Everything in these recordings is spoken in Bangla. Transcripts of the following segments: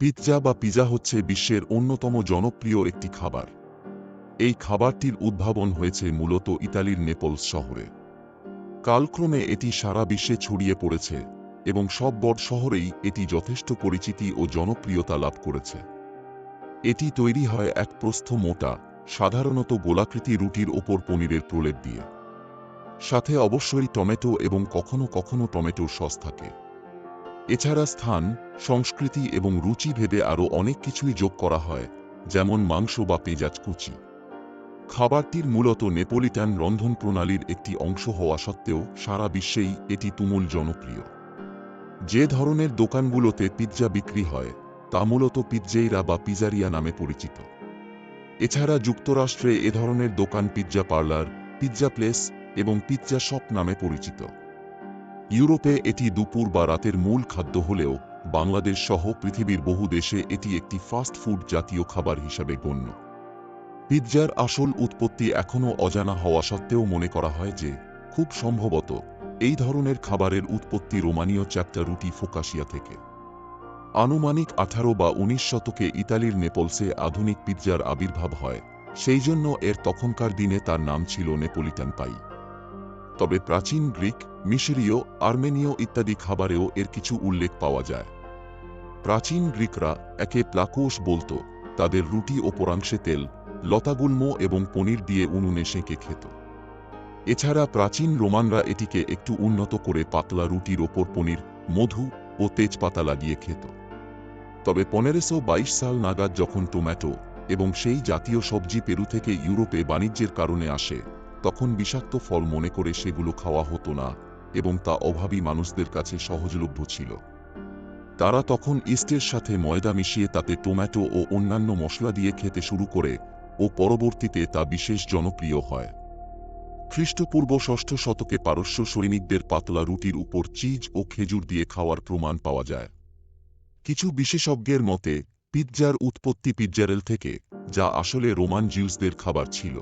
পিৎজা বা পিজা হচ্ছে বিশ্বের অন্যতম জনপ্রিয় একটি খাবার। এই খাবারটির উদ্ভাবন হয়েছে মূলত ইতালির নেপলস শহরে। কালক্রমে এটি সারা বিশ্বে ছড়িয়ে পড়েছে এবং সব বড় শহরেই এটি যথেষ্ট পরিচিতি ও জনপ্রিয়তা লাভ করেছে। এটি তৈরি হয় এক প্রস্থ মোটা, সাধারণত গোলাকৃতি রুটির ওপর পনিরের প্রলেপ দিয়ে। সাথে অবশ্যই টমেটো এবং কখনো কখনো টমেটোর সস থাকে। এছাড়া স্থান, সংস্কৃতি এবং রুচি ভেদে আরও অনেক কিছুই যোগ করা হয়, যেমন মাংস বা পেঁয়াজ কুচি। খাবারটির মূলত নেপোলিটান রন্ধন প্রণালীর একটি অংশ হওয়া সত্ত্বেও সারা বিশ্বেই এটি তুমুল জনপ্রিয়। যে ধরনের দোকানগুলোতে পিৎজা বিক্রি হয়, তা মূলত পিৎজেইরা বা পিজারিয়া নামে পরিচিত। এছাড়া যুক্তরাষ্ট্রে এ ধরনের দোকান পিৎজা পার্লার, পিৎজা প্লেস এবং পিৎজা শপ নামে পরিচিত। ইউরোপে এটি দুপুর বা রাতের মূল খাদ্য হলেও বাংলাদেশ সহ পৃথিবীর বহু দেশে এটি একটি ফাস্ট ফুড জাতীয় খাবার হিসাবে গণ্য। পিৎজার আসল উৎপত্তি এখনও অজানা হওয়া সত্ত্বেও মনে করা হয় যে, খুব সম্ভবত এই ধরনের খাবারের উৎপত্তি রোমানীয় চ্যাপ্টা রুটি ফোকাসিয়া থেকে। আনুমানিক আঠারো বা উনিশ শতকে ইতালির নেপলসে আধুনিক পিৎজার আবির্ভাব হয়, সেই জন্য এর তখনকার দিনে তার নাম ছিল নেপোলিটান পাই। তবে প্রাচীন গ্রিক মিশরীয়, আর্মেনীয় ইত্যাদি খাবারেও এর কিছু উল্লেখ পাওয়া যায়। প্রাচীন গ্রিকরা একে প্লাকোস বলতো, তাদের রুটি ওপরাংশে তেল, লতাগুল্ম এবং পনির দিয়ে উনুনে সেঁকে খেত। এছাড়া প্রাচীন রোমানরা এটিকে একটু উন্নত করে পাতলা রুটির ওপর পনির, মধু ও তেজপাতা লাগিয়ে খেত। তবে পনেরোশো বাইশ সাল নাগাদ যখন টমেটো এবং সেই জাতীয় সবজি পেরু থেকে ইউরোপে বাণিজ্যের কারণে আসে, তখন বিষাক্ত ফল মনে করে সেগুলো খাওয়া হতো না এবং তা অভাবী মানুষদের কাছে সহজলভ্য ছিল। তারা তখন ইস্টের সাথে ময়দা মিশিয়ে তাতে টমেটো ও অন্যান্য মশলা দিয়ে খেতে শুরু করে ও পরবর্তীতে তা বিশেষ জনপ্রিয় হয়। খ্রিস্টপূর্ব ষষ্ঠ শতকে পারস্য সৈনিকদের পাতলা রুটির উপর চিজ ও খেজুর দিয়ে খাওয়ার প্রমাণ পাওয়া যায়। কিছু বিশেষজ্ঞের মতে, পিৎজার উৎপত্তি পিৎজারেল থেকে, যা আসলে রোমান জিউসদের খাবার ছিল।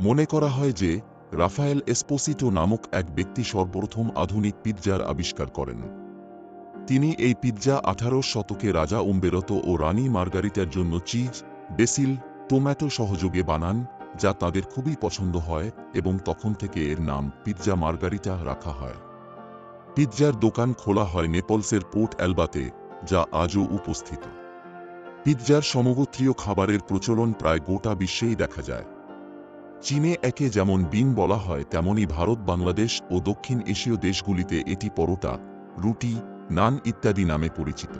মনে করা হয় যে রাফায়েল এসপোসিটো নামক এক ব্যক্তি সর্বপ্রথম আধুনিক পিৎজার আবিষ্কার করেন। তিনি এই পিৎজা আঠারো শতকে রাজা উম্বেরত ও রানী মার্গারিটার জন্য চিজ, বেসিল টোম্যাটো সহযোগে বানান, যা তাদের খুবই পছন্দ হয় এবং তখন থেকে এর নাম পিৎজা মার্গারিটা রাখা হয়। পিৎজার দোকান খোলা হয় নেপলসের পোর্ট অ্যালবাতে, যা আজও উপস্থিত। পিৎজার সমগোত্রীয় খাবারের প্রচলন প্রায় গোটা বিশ্বেই দেখা যায়। চীনে একে যেমন বিন বলা হয় তেমনই ভারত, বাংলাদেশ ও দক্ষিণ এশীয় দেশগুলিতে এটি পরোটা, রুটি, নান ইত্যাদি নামে পরিচিত।